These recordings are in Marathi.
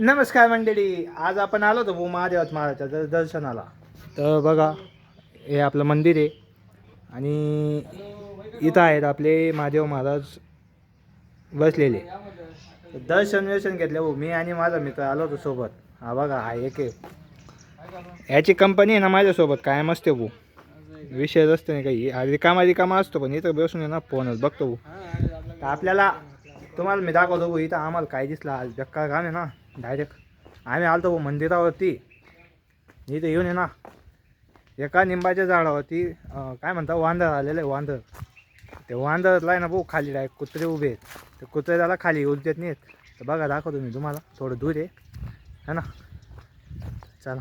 नमस्कार मंडळी. आज आपण आलो होतो भाऊ महादेवात महाराजच्या दर- दर्शनाला. तर बघा हे आपलं मंदिर आहे. आणि इथं आहेत आपले महादेव महाराज बसलेले. दर्शन दर्शन घेतले भाऊ हो. मी आणि माझा मित्र आलो होतो सोबत. हा बघा हा एक आहे. याची कंपनी आहे ना माझ्यासोबत. कायम असते भाऊ विषय असते नाही काही. हा रिकामा रिकामा असतो पण इथं बसून आहे ना फोनच बघतो भाऊ तर आपल्याला तुम्हाला मी दाखवतो भाऊ इथं आम्हाला काय दिसलं आज. बेकार काम आहे ना. डायरेक्ट आम्ही आलतो भाऊ मंदिरावरती. इथं येऊन ये ना. एका निंबाच्या झाडावरती काय म्हणता वांदर आलेलं आहे वांदर ते वांदरला आहे ना भाऊ खाली डायरेक्ट कुत्रे उभे आहेत. ते कुत्रे त्याला खाली येऊ देत नाहीत. तर बघा दाखवतो मी तुम्हाला. थोडं दूर आहे. है ना? चला.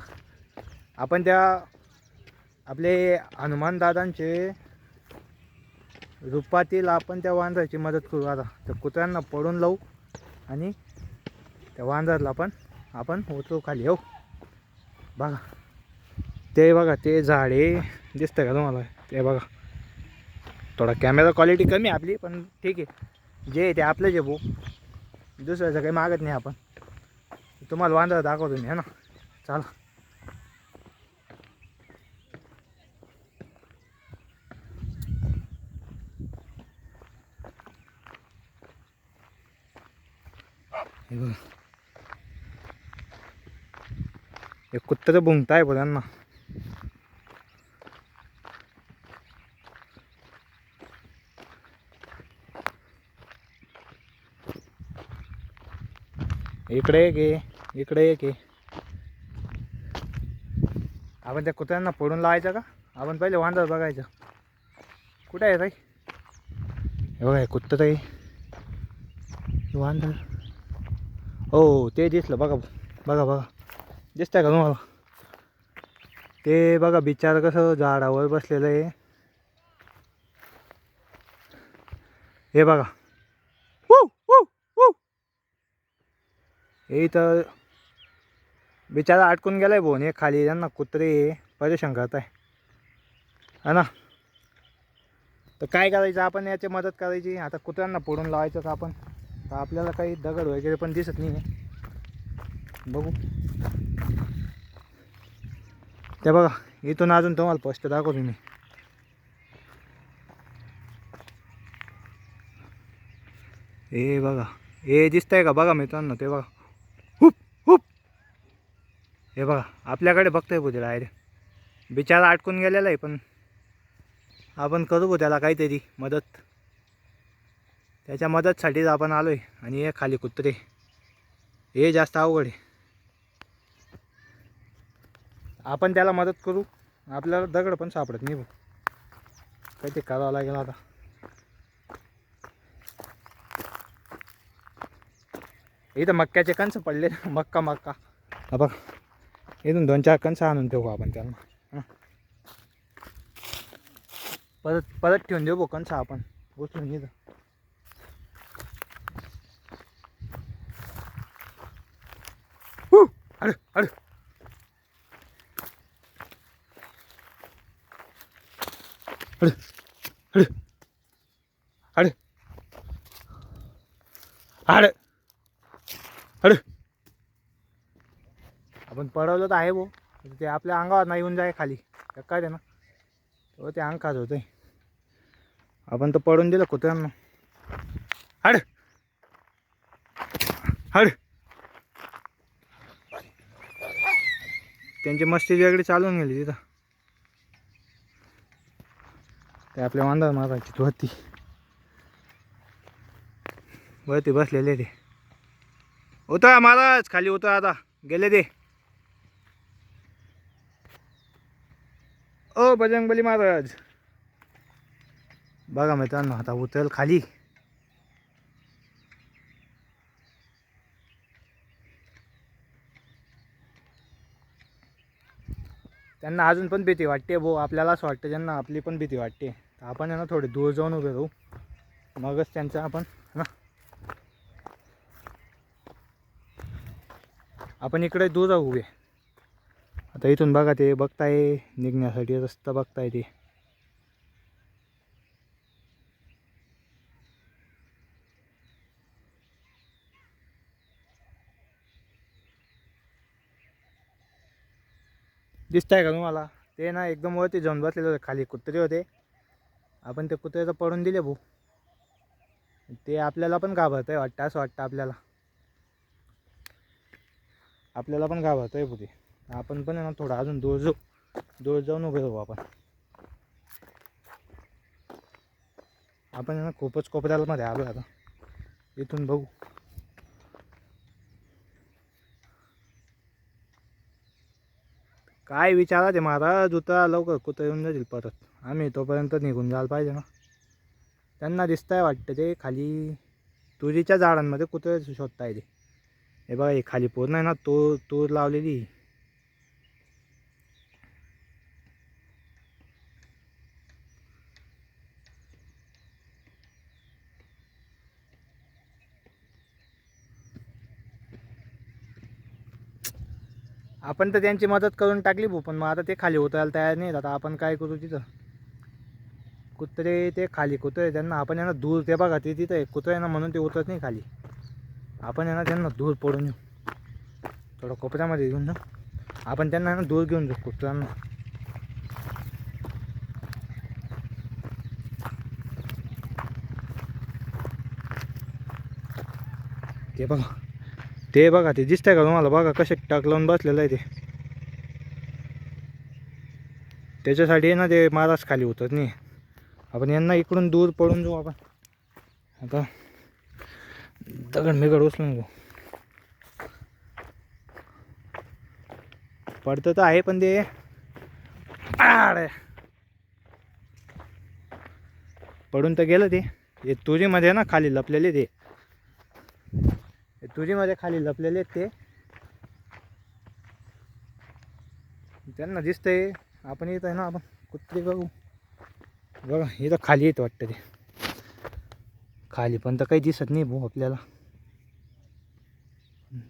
आपण त्या आपले हनुमान दादांचे रूपातील आपण त्या वांदराची मदत करू आता. तर कुत्र्यांना पडून लावू आणि त्या वांजरला पण आपण उतरू खाली हो. बघा. ते बघा ते झाडे दिसतं का तुम्हाला? ते बघा. थोडा कॅमेरा क्वालिटी कमी आहे आपली पण ठीक आहे. जे आहे ते आपलं जे भाऊ दुसऱ्याचं काही मागत नाही आपण. तुम्हाला वांदर दाखवतो मी है ना? चला. हे बघा. हे कुत्तर भुंकताय आहे त्यांना. इकडे एक आहे इकडे एक आहे आपण त्या कुत्र्यांना पडून लावायचं का? आपण पहिले वांदर बघायचं. कुठे आहे ताई? हे बघा हे कुत्तर आहे वांदर हो ते दिसलं. बघा बघा बघा. दिसतंय का तुम्हाला? ते बघा बिचार कसं झाडावर बसलेलं आहे. हे बघा. हे इथं बिचारा अटकून गेलाय भोन हे खाली त्यांना कुत्रे परेशान करत आहे है ना? तर काय करायचं? आपण याची मदत करायची. आता कुत्र्यांना फोडून लावायचं आपण. तर आपल्याला काही दगड वगैरे पण दिसत नाही आहे बघू. ते बघा इथून अजून तुम्हाला पोस्ट दाखवतो मी. हे बघा हे दिसतंय का? बघा मित्रांनो ते बघा. हुप हुप. हे बघा आपल्याकडे बघतोय बुद्धी डायरेक्ट बिचारा अटकून गेलेला आहे पण आपण करू बो त्याला काहीतरी मदत. त्याच्या मदतसाठीच आपण आलो आहे आणि हे खाली कुत्रे. हे जास्त अवघड आहे. आपण त्याला मदत करू. आपल्याला दगड पण सापडत नाही भाऊ काहीतरी करावं लागेल आता. इथं मक्क्याचे कणस पडले. मक्का मक्का. हा बघ. इथून दोन चार कणसं आणून ठेवू आपण त्यांना. हं. परत परत ठेवून देऊ भाऊ कणसं आपण. उचलून इथं. अरे अरे! अरे अरे अरे अरे अरे आपण पडवलं तर आहे भाऊ. ते आपल्या अंगावर नाही येऊन जाय खाली. काय ते ना? तो ते अंग खात होते आपण तर पडून दिलं कुत्र्यांना. हड हड त्यांची मस्ती वेगळी चालून गेली तिथं. ते आपल्या वांदा मारायची वरती वरती बसलेले ते. उतरा महाराज खाली उतरा आता. गेले ते. ओ बजरंगबली महाराज. बघा मित्रांनो आता उतरेल खाली. त्यांना अजून पण भीती वाटते भाऊ. आपल्याला असं वाटतं त्यांना आपली पण भीती वाटते. आपण आहे ना थोडे दूर जाऊन उभे राहू. मगच त्यांचा आपण ना. आपण इकडे दूर जाऊ उभे. आता इथून बघा ते बघताय निघण्यासाठी रस्ता बघताय ते. दिसतंय का तुम्हाला? ते ना एकदम वरती जाऊन बसलेले होते खाली कुत्रे होते. आपण ते कुत्र्याचं पडून दिले भाऊ. ते आपल्याला पण घाबरत आहे वाटतं असं वाटतं आपल्याला. आपल्याला पण घाबरत आहे भाऊ ते. आपण पण आहे ना थोडं अजून दूर जाऊ दूर जाऊन उभे राहू आपण. आपण आहे ना खूपच कोपऱ्याला मध्ये आलो आता. इथून बघू. काय विचारा ते महाराज? जुता लवकर कुत्र येऊन जातील परत. आम्ही तोपर्यंत निघून जायला पाहिजे ना. त्यांना दिसतंय वाटतं ते खाली तुरीच्या झाडांमध्ये कुत्रे शोधताय ते. हे बघा हे खाली पूर्ण आहे ना तूर तूर लावलेली. आपण तर त्यांची मदत करून टाकली भाऊ पण मग आता ते खाली उतरायला तयार नाही आता आपण काय करू तिथं? कुत्रे ते खाली कुत्रे त्यांना आपण यांना दूर ते बघा ते तिथं आहे. कुत्रे ना म्हणून ते उतरत नाही खाली. आपण यांना त्यांना दूर पडून येऊ थोडं कोपऱ्यामध्ये घेऊन जाऊ आपण त्यांना ना दूर घेऊन जाऊ कुत्र्यांना. ते बघा. ते बघा ते दिसतंय का तुम्हाला? बघा कसे टाक लावून बसलेलं आहे ते. त्याच्यासाठी आहे ना ते महाराज खाली उतरत नाही. आपण यांना इकडून दूर पडून जाऊ आपण. आता दगड मेगड उचलून जाऊ पडतं तर आहे पण ते. पडून तर गेलं ते. हे तुरीमध्ये ना खाली लपलेले ते. हे खाली लपलेले आहेत ते. त्यांना दिसतंय. आपण येत आहे ना आपण कुत्री बघू. बघा इथं खाली येत वाटतं ते. खाली पण तर काही दिसत नाही भाऊ आपल्याला.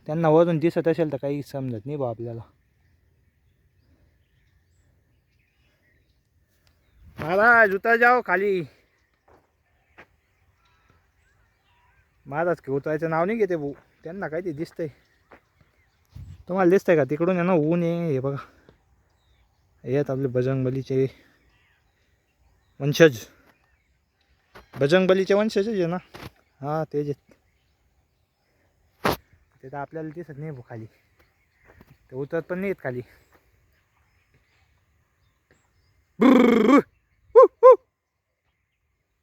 त्यांना वरून दिसत असेल तर काही समजत नाही भाऊ आपल्याला. महाराज उतर जाओ खाली. महाराज की उतरायचं नाव नाही घेते भाऊ. त्यांना काय ते दिसतंय. तुम्हाला दिसतंय का? तिकडून आहे ना ऊन आहे हे बघा. येत आपले बजरंगबलीचे. वंशज. बजरंगबलीचे वंशजच आहे ना? हां तेच आहेत. ते तर आपल्याला दिसत नाही भाऊ खाली ते उतरत पण नाहीत खाली.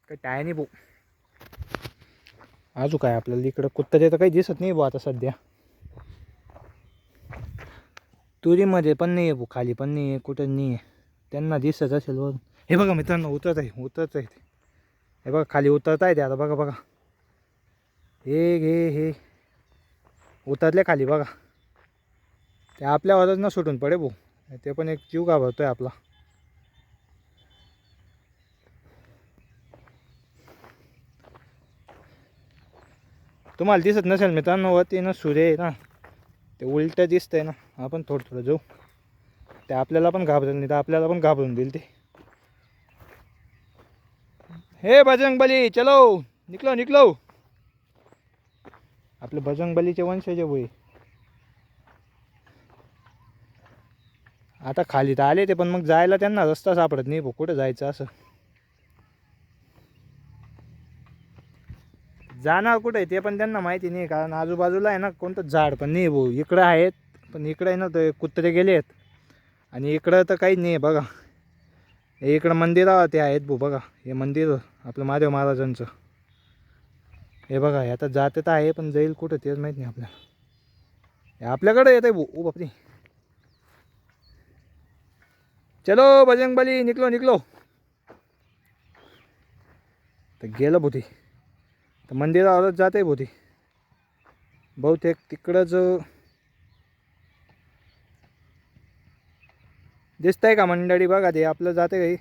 काही टाय नाही भाऊ. अजून काय आपल्याला इकडं कुत्रे तर काही दिसत नाही भाऊ आता सध्या. तुरीमध्ये पण नाही आहे भाऊ खाली पण नाही आहे कुठं नाही आहे त्यांना दिसत असेल बघ. हे बघा मित्रांनो उतरत आहे उतरत आहे ते. हे बघा खाली उतरत आहे ते आता बघा बघा. हे घे हे. उतरले खाली बघा. ते आपल्यावरच ना सुटून पडे भाऊ. ते पण एक जीव घाबरतोय आपला. तुम्हाला दिसत नसेल मित्रांनो वरती ना सूर्य आहे ना. ते उलटं दिसतंय ना. आपण थोडं थोडं जाऊ. ते आपल्याला पण घाबरेल नाही तर आपल्याला पण घाबरून देईल ते. हे बजरंगबली चलो. निकलो निकलो. आपले बजरंगबलीचे वंशज होई आता खाली तर आले ते पण मग जायला त्यांना रस्ता सापडत नाही भाऊ. कुठं जायचं असं? जाणार कुठे आहे ते पण त्यांना माहिती नाही कारण आजूबाजूला आहे ना कोणतं झाड पण नाही भाऊ. इकडं आहेत पण इकडं आहे ना ते कुत्रे गेले आहेत आणि इकडं तर काही नाही बघा. इकडं मंदिरं ते आहेत भो बघा. हे मंदिर आपलं महादेव महाराजांचं. हे बघा हे आता जाते तर आहे पण जाईल कुठं तेच माहीत नाही आपल्याला. हे आपल्याकडे येत आहे भाऊ. ओ बापरे. चलो बजरंगबली निकलो निकलो. तर गेलं भाऊ तर मंदिरावरच जात आहे भाऊ बहुतेक तिकडंच दिसतंय का मंडळी? बघा ते आपलं जाते काही.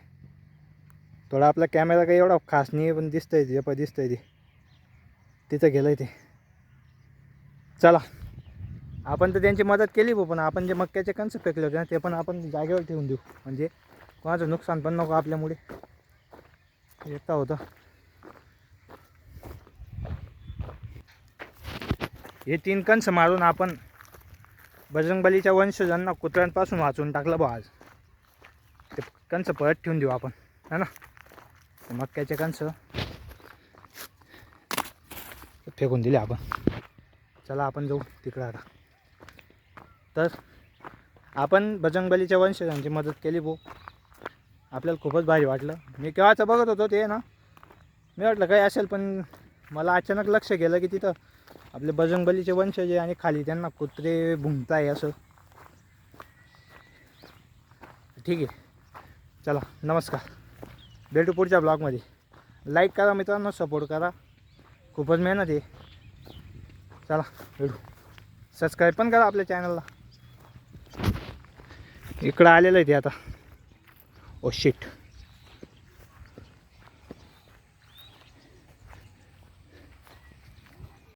थोडा आपला कॅमेरा काही एवढा खास नाही आहे पण दिसतंय ते पण दिसतंय ते. तिथं गेलं ते. चला. आपण तर त्यांची मदत केली बो पण आपण जे मक्याचे कंस फेकले होते ना ते पण आपण जागेवर ठेवून देऊ. म्हणजे कोणाचं नुकसान पण नको आपल्यामुळे. येता होतं. हे तीन कंस मारून आपण बजरंगबलीच्या वंशजांना कुत्र्यांपासून वाचून टाकलं बा आज. कंच परत ठेवून देऊ आपण. है ना? मक्क्याचे मक्याचे कंच फेकून दिले आपण. चला आपण जाऊ तिकडं आता. तर आपण बजरंगबलीच्या वंशजांची मदत केली भाऊ आपल्याला खूपच भारी वाटलं. मी केव्हाचं बघत होतो ते ना. मी वाटलं काही असेल पण मला अचानक लक्ष गेलं की तिथं आपले बजरंगबलीचे वंशज आणि खाली त्यांना कुत्रे भुंकताय असं. ठीक आहे. चला नमस्कार. भेटू पुढच्या ब्लॉगमध्ये. लाईक करा मित्रांनो सपोर्ट करा. खूपच मेहनत आहे. चला भेटू सबस्क्राईब पण करा आपल्या चॅनलला इकडं आलेलं आहे ते आता. Oh, oh shit